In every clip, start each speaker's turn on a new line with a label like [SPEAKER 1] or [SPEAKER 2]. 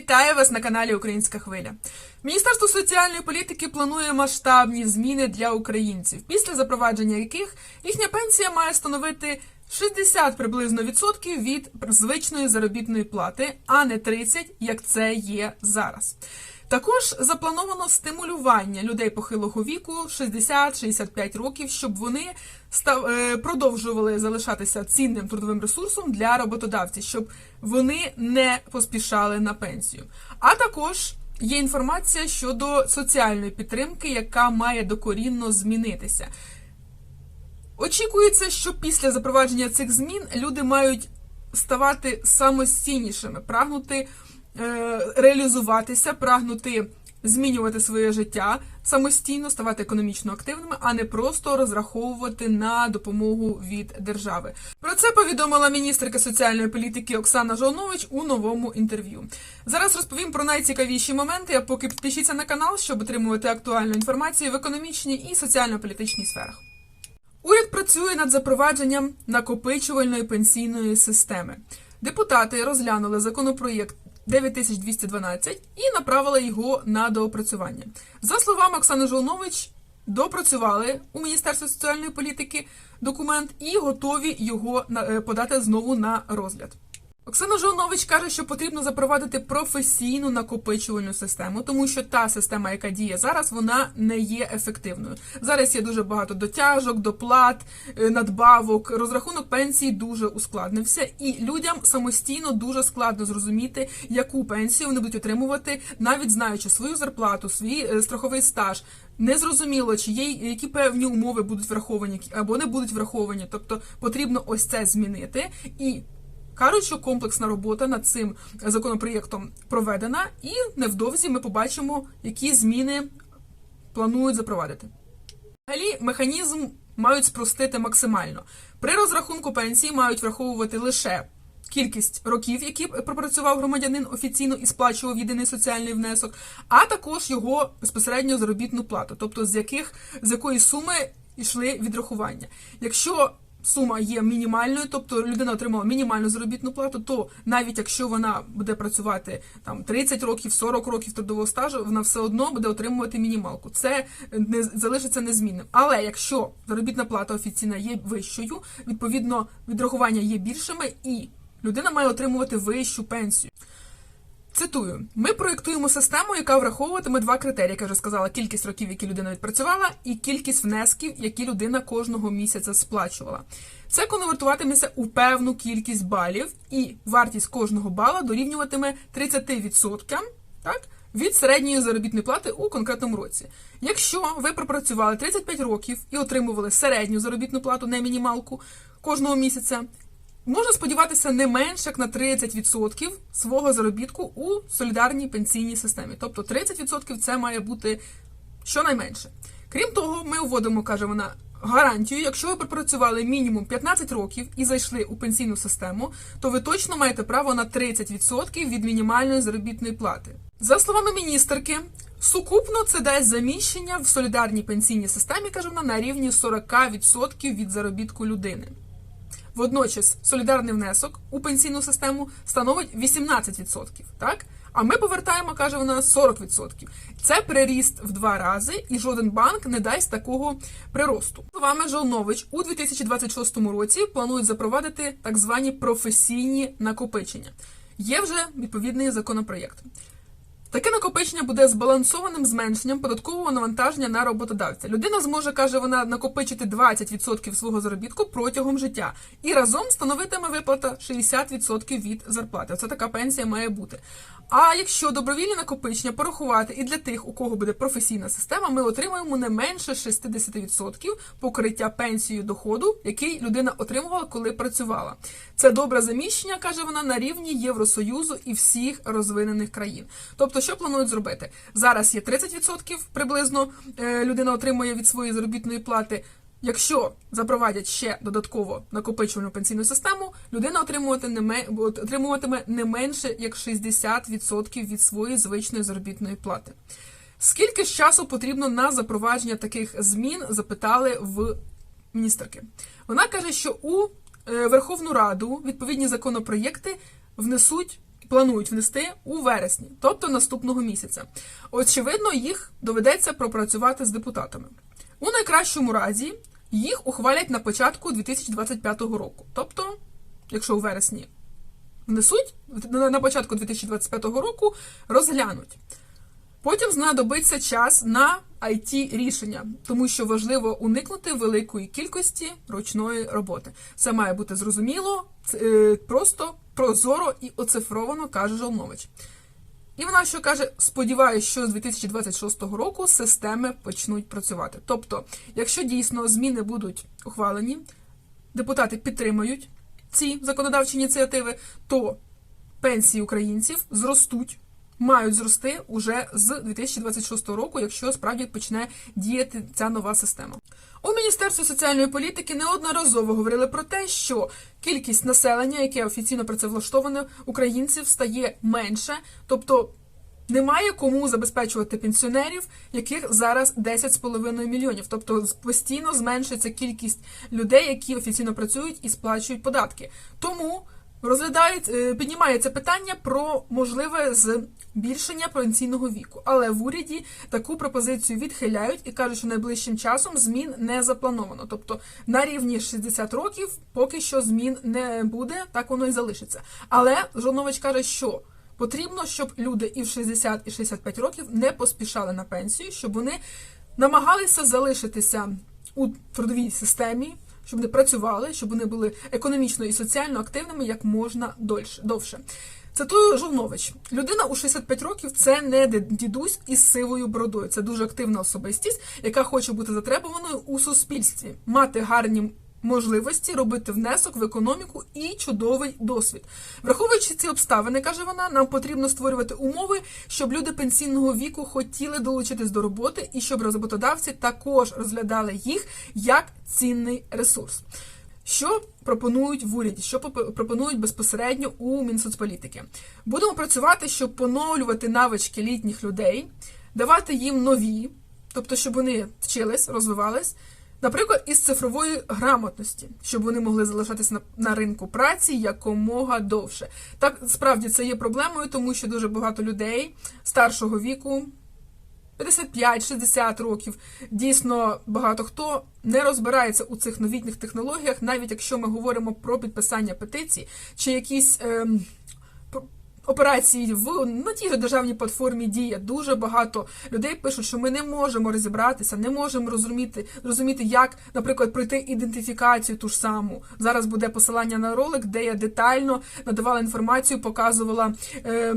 [SPEAKER 1] Вітаю вас на каналі Українська Хвиля. Міністерство соціальної політики планує масштабні зміни для українців, після запровадження яких їхня пенсія має становити 60 приблизно відсотків від звичної заробітної плати, а не 30, як це є зараз. Також заплановано стимулювання людей похилого віку 60-65 років, щоб вони став, е, продовжували залишатися цінним трудовим ресурсом для роботодавців, щоб вони не поспішали на пенсію. А також є інформація щодо соціальної підтримки, яка має докорінно змінитися. Очікується, що після запровадження цих змін люди мають ставати самостійнішими, прагнути е, реалізуватися, прагнути змінювати своє життя самостійно, ставати економічно активними, а не просто розраховувати на допомогу від держави. Про це повідомила міністерка соціальної політики Оксана Жолнович у новому інтерв'ю. Зараз розповім про найцікавіші моменти. А поки підпишіться на канал, щоб отримувати актуальну інформацію в економічній і соціально-політичній сферах. Уряд працює над запровадженням накопичувальної пенсійної системи. Депутати розглянули законопроєкт 9212 і направили його на доопрацювання. За словами Оксани Жолнович, допрацювали у Міністерстві соціальної політики документ і готові його е, подати знову на розгляд. Оксана Жолнович каже, що потрібно запровадити професійну накопичувальну систему, тому що та система, яка діє зараз, вона не є ефективною. Зараз є дуже багато дотяжок, доплат, е, надбавок. Розрахунок пенсії дуже ускладнився, і людям самостійно дуже складно зрозуміти, яку пенсію вони будуть отримувати, навіть знаючи свою зарплату, свій е, страховий стаж. Незрозуміло, чи є які певні умови будуть враховані або не будуть враховані. Тобто потрібно ось це змінити і. Кажуть, що комплексна робота над цим законопроєктом проведена, і невдовзі ми побачимо, які зміни планують запровадити. Взагалі, механізм мають спростити максимально. При розрахунку пенсії мають враховувати лише кількість років, які пропрацював громадянин офіційно і сплачував єдиний соціальний внесок, а також його безпосередньо заробітну плату, тобто з яких з якої суми йшли відрахування. Якщо сума є мінімальною, тобто людина отримала мінімальну заробітну плату, то навіть якщо вона буде працювати там 30 років, 40 років трудового стажу, вона все одно буде отримувати мінімалку. Це не залишиться незмінним. Але якщо заробітна плата офіційна є вищою, відповідно відрахування є більшими, і людина має отримувати вищу пенсію. Цитую: ми проєктуємо систему, яка враховуватиме два критерії, як я вже сказала, кількість років, які людина відпрацювала, і кількість внесків, які людина кожного місяця сплачувала. Це конвертуватиметься у певну кількість балів, і вартість кожного бала дорівнюватиме 30% так, від середньої заробітної плати у конкретному році. Якщо ви пропрацювали 35 років і отримували середню заробітну плату, не мінімалку кожного місяця, Можна сподіватися не менше як на 30% свого заробітку у солідарній пенсійній системі. Тобто 30% це має бути щонайменше. Крім того, ми вводимо, каже вона, гарантію, якщо ви пропрацювали мінімум 15 років і зайшли у пенсійну систему, то ви точно маєте право на 30% від мінімальної заробітної плати. За словами міністерки, сукупно це дасть заміщення в солідарній пенсійній системі, каже вона, на рівні 40% від заробітку людини. Водночас солідарний внесок у пенсійну систему становить 18%, так? А ми повертаємо, каже вона, 40%. Це приріст в два рази, і жоден банк не дасть такого приросту. Словами Жолнович, у 2026 році планують запровадити так звані професійні накопичення. Є вже відповідний законопроєкт. Таке накопичення буде збалансованим зменшенням податкового навантаження на роботодавця. Людина зможе, каже вона, накопичити 20% свого заробітку протягом життя і разом становитиме виплата 60% від зарплати. Це така пенсія має бути. А якщо добровільні накопичення порахувати і для тих, у кого буде професійна система, ми отримаємо не менше 60% покриття пенсією доходу, який людина отримувала, коли працювала. Це добре заміщення, каже вона, на рівні Євросоюзу і всіх розвинених країн. Тобто, що планують зробити? Зараз є 30% приблизно е, людина отримує від своєї заробітної плати. Якщо запровадять ще додатково накопичувальну пенсійну систему, людина отримувати не ме- отримуватиме не менше як 60% від своєї звичної заробітної плати. Скільки ж часу потрібно на запровадження таких змін? Запитали в міністерки. Вона каже, що у е, Верховну Раду відповідні законопроєкти внесуть планують внести у вересні, тобто наступного місяця. Очевидно, їх доведеться пропрацювати з депутатами. У найкращому разі їх ухвалять на початку 2025 року. Тобто, якщо у вересні внесуть, на початку 2025 року розглянуть. Потім знадобиться час на it рішення, тому що важливо уникнути великої кількості ручної роботи. Це має бути зрозуміло, е, просто прозоро і оцифровано, каже Жолнович. І вона що каже: сподіваюся, що з 2026 року системи почнуть працювати. Тобто, якщо дійсно зміни будуть ухвалені, депутати підтримають ці законодавчі ініціативи, то пенсії українців зростуть. Мають зрости уже з 2026 року, якщо справді почне діяти ця нова система. У Міністерстві соціальної політики неодноразово говорили про те, що кількість населення, яке офіційно працевлаштоване українців, стає менше, тобто немає кому забезпечувати пенсіонерів, яких зараз 10,5 мільйонів. Тобто постійно зменшується кількість людей, які офіційно працюють і сплачують податки. Тому розглядають, е, піднімається питання про можливе збільшення пенсійного віку. Але в уряді таку пропозицію відхиляють і кажуть, що найближчим часом змін не заплановано. Тобто на рівні 60 років поки що змін не буде, так воно і залишиться. Але Жолнович каже, що потрібно, щоб люди і в 60, і 65 років не поспішали на пенсію, щоб вони намагалися залишитися у трудовій системі щоб вони працювали, щоб вони були економічно і соціально активними як можна дольше, довше. Цитую Жолнович. Людина у 65 років це не дідусь із сивою бродою. Це дуже активна особистість, яка хоче бути затребуваною у суспільстві, мати гарні можливості робити внесок в економіку і чудовий досвід. Враховуючи ці обставини, каже вона, нам потрібно створювати умови, щоб люди пенсійного віку хотіли долучитись до роботи і щоб роботодавці також розглядали їх як цінний ресурс. Що пропонують в уряді? Що пропонують безпосередньо у Мінсоцполітики? Будемо працювати, щоб поновлювати навички літніх людей, давати їм нові, тобто, щоб вони вчились, розвивались. Наприклад, із цифрової грамотності, щоб вони могли залишатися на, на ринку праці якомога довше. Так справді це є проблемою, тому що дуже багато людей старшого віку. 55-60 років дійсно багато хто не розбирається у цих новітніх технологіях, навіть якщо ми говоримо про підписання петицій чи якісь ем, операції в на тій же державній платформі дія дуже багато людей пишуть, що ми не можемо розібратися, не можемо розуміти, розуміти, як, наприклад, пройти ідентифікацію ту ж саму. Зараз буде посилання на ролик, де я детально надавала інформацію, показувала. Е,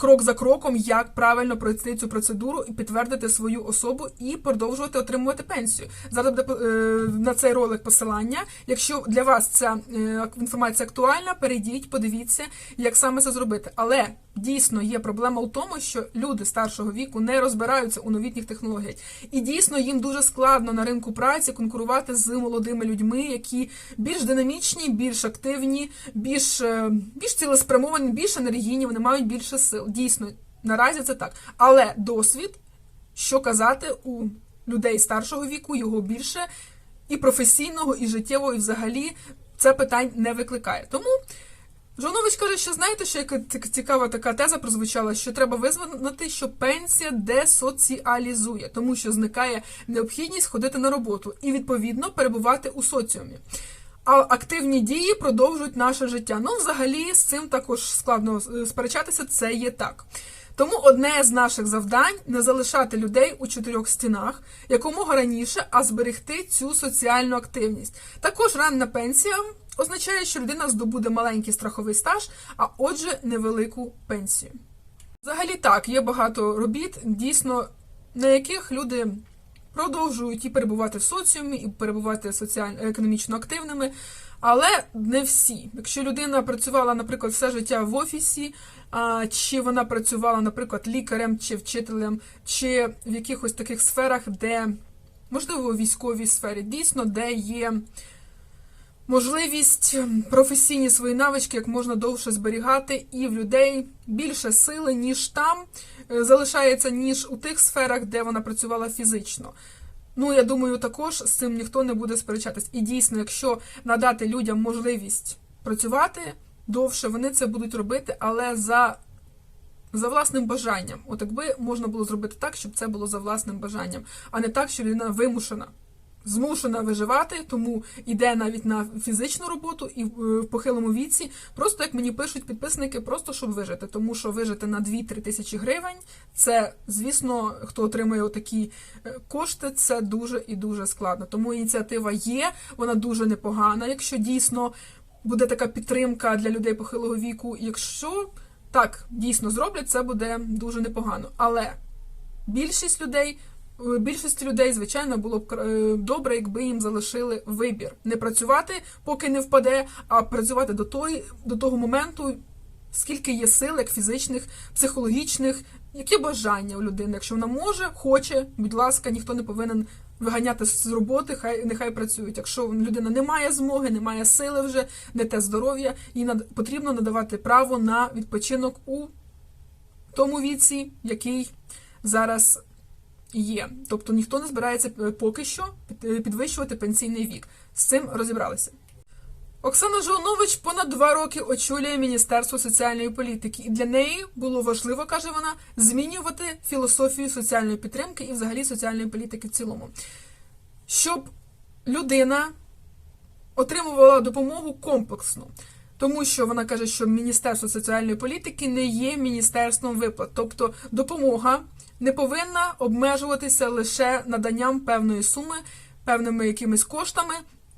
[SPEAKER 1] крок за кроком, як правильно пройти цю процедуру і підтвердити свою особу і продовжувати отримувати пенсію. Зараз буде е, на цей ролик посилання. Якщо для вас ця е, інформація актуальна, перейдіть, подивіться, як саме це зробити. Але Дійсно, є проблема у тому, що люди старшого віку не розбираються у новітніх технологіях, і дійсно їм дуже складно на ринку праці конкурувати з молодими людьми, які більш динамічні, більш активні, більш е, більш цілеспрямовані, більш енергійні, вони мають більше сил. Дійсно, наразі це так. Але досвід, що казати у людей старшого віку, його більше і професійного, і життєвого, і взагалі це питань не викликає. Тому. Жонович каже, що знаєте, що яка цікава така теза прозвучала, що треба визнати, що пенсія десоціалізує, тому що зникає необхідність ходити на роботу і відповідно перебувати у соціумі. А активні дії продовжують наше життя. Ну, взагалі, з цим також складно е, сперечатися, це є так. Тому одне з наших завдань не залишати людей у чотирьох стінах якомога раніше, а зберегти цю соціальну активність. Також ранна пенсія означає, що людина здобуде маленький страховий стаж, а отже, невелику пенсію. Взагалі так, є багато робіт, дійсно, на яких люди продовжують і перебувати в соціумі, і перебувати соціально економічно активними. Але не всі. Якщо людина працювала, наприклад, все життя в офісі, чи вона працювала, наприклад, лікарем чи вчителем, чи в якихось таких сферах, де, можливо, у військовій сфері, дійсно, де є можливість ем, професійні свої навички як можна довше зберігати, і в людей більше сили, ніж там е, залишається, ніж у тих сферах, де вона працювала фізично. Ну, я думаю, також з цим ніхто не буде сперечатись. І дійсно, якщо надати людям можливість працювати довше, вони це будуть робити, але за, за власним бажанням. От якби можна було зробити так, щоб це було за власним бажанням, а не так, що людина вимушена. Змушена виживати, тому йде навіть на фізичну роботу і в в похилому віці, просто як мені пишуть підписники, просто щоб вижити. Тому що вижити на 2-3 тисячі гривень, це, звісно, хто отримує отакі е, кошти, це дуже і дуже складно. Тому ініціатива є, вона дуже непогана. Якщо дійсно буде така підтримка для людей похилого віку, якщо так дійсно зроблять, це буде дуже непогано. Але більшість людей. Більшості людей, звичайно, було б е, добре, якби їм залишили вибір не працювати, поки не впаде, а працювати до той, до того моменту, скільки є сил, як фізичних, психологічних, яке бажання у людини. Якщо вона може, хоче, будь ласка, ніхто не повинен виганяти з роботи, хай нехай працюють. Якщо людина не має змоги, не має сили вже, не те здоров'я, їй над- потрібно надавати право на відпочинок у тому віці, який зараз є. Тобто ніхто не збирається е, поки що е, підвищувати пенсійний вік. З цим розібралися. Оксана Жолнович понад два роки очолює Міністерство соціальної політики, і для неї було важливо, каже вона, змінювати філософію соціальної підтримки і взагалі соціальної політики в цілому, щоб людина отримувала допомогу комплексно. Тому що вона каже, що Міністерство соціальної політики не є міністерством виплат, тобто допомога не повинна обмежуватися лише наданням певної суми, певними якимись коштами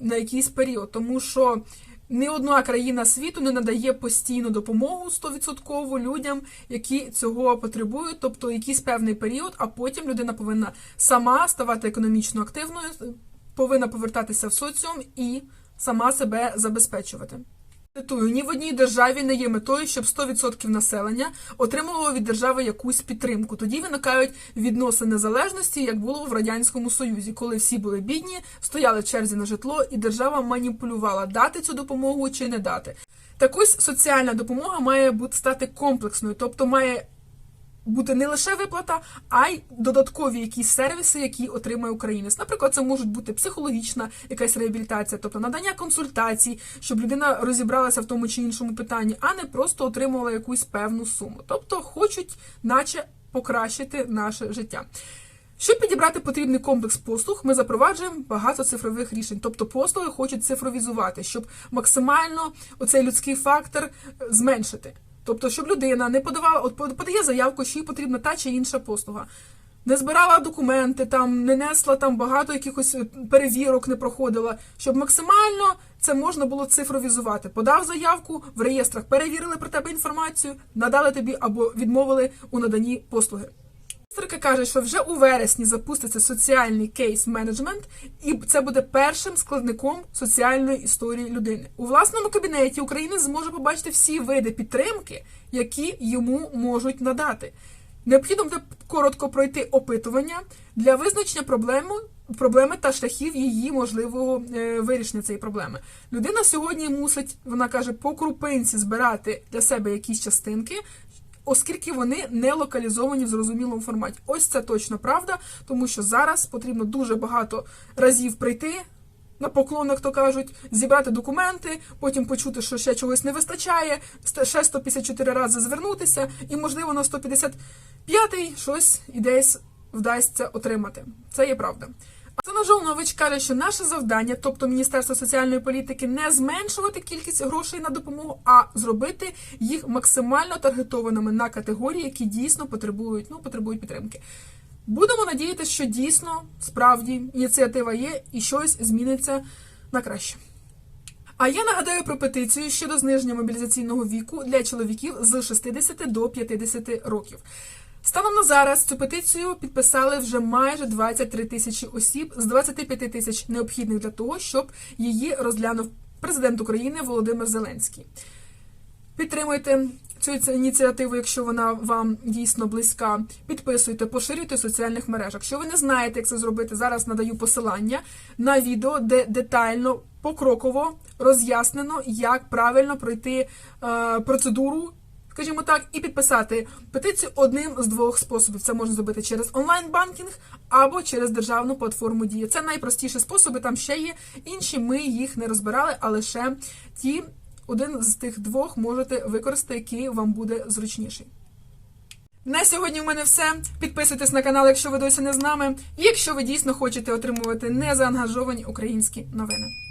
[SPEAKER 1] на якийсь період, тому що ні одна країна світу не надає постійну допомогу 100% людям, які цього потребують, тобто якийсь певний період, а потім людина повинна сама ставати економічно активною, повинна повертатися в соціум і сама себе забезпечувати. Цитую, ні в одній державі не є метою, щоб 100% населення отримувало від держави якусь підтримку. Тоді виникають відносини залежності, як було в радянському союзі, коли всі були бідні, стояли черзі на житло, і держава маніпулювала дати цю допомогу чи не дати. Так ось соціальна допомога має бути стати комплексною, тобто має бути не лише виплата, а й додаткові якісь сервіси, які отримає українець. Наприклад, це можуть бути психологічна якась реабілітація, тобто надання консультацій, щоб людина розібралася в тому чи іншому питанні, а не просто отримувала якусь певну суму. Тобто хочуть, наче, покращити наше життя. Щоб підібрати потрібний комплекс послуг, ми запроваджуємо багато цифрових рішень. Тобто послуги хочуть цифровізувати, щоб максимально оцей людський фактор е, зменшити. Тобто, щоб людина не подавала, от подає заявку, що їй потрібна та чи інша послуга. Не збирала документи, там не несла там багато якихось е, перевірок, не проходила, щоб максимально це можна було цифровізувати. Подав заявку в реєстрах, перевірили про тебе інформацію, надали тобі або відмовили у наданні послуги. Міністерка каже, що вже у вересні запуститься соціальний кейс менеджмент, і це буде першим складником соціальної історії людини. У власному кабінеті Україна зможе побачити всі види підтримки, які йому можуть надати. Необхідно буде коротко пройти опитування для визначення проблеми, проблеми та шляхів її можливого е, вирішення цієї проблеми. Людина сьогодні мусить, вона каже, по крупинці збирати для себе якісь частинки, оскільки вони не локалізовані в зрозумілому форматі. Ось це точно правда, тому що зараз потрібно дуже багато разів прийти. На поклонах, то кажуть, зібрати документи, потім почути, що ще чогось не вистачає, ст- ще 154 рази звернутися, і, можливо, на 155-й щось і десь вдасться отримати. Це є правда. Оксана Жолнович каже, що наше завдання, тобто Міністерство соціальної політики, не зменшувати кількість грошей на допомогу, а зробити їх максимально таргетованими на категорії, які дійсно потребують, ну, потребують підтримки. Будемо надіятися, що дійсно справді ініціатива є і щось зміниться на краще. А я нагадаю про петицію щодо зниження мобілізаційного віку для чоловіків з 60 до 50 років. Станом на зараз цю петицію підписали вже майже 23 тисячі осіб з 25 тисяч необхідних для того, щоб її розглянув президент України Володимир Зеленський. Підтримуйте цю ініціативу, якщо вона вам дійсно близька. Підписуйте, поширюйте в соціальних мережах. Якщо ви не знаєте, як це зробити, зараз надаю посилання на відео, де детально, покроково роз'яснено, як правильно пройти е, процедуру. Скажімо так, і підписати петицію одним з двох способів. Це можна зробити через онлайн-банкінг або через державну платформу Дія. Це найпростіші способи. Там ще є інші. Ми їх не розбирали, а лише ті один з тих двох можете використати, який вам буде зручніший. На сьогодні в мене все. Підписуйтесь на канал, якщо ви досі не з нами, якщо ви дійсно хочете отримувати незаангажовані українські новини.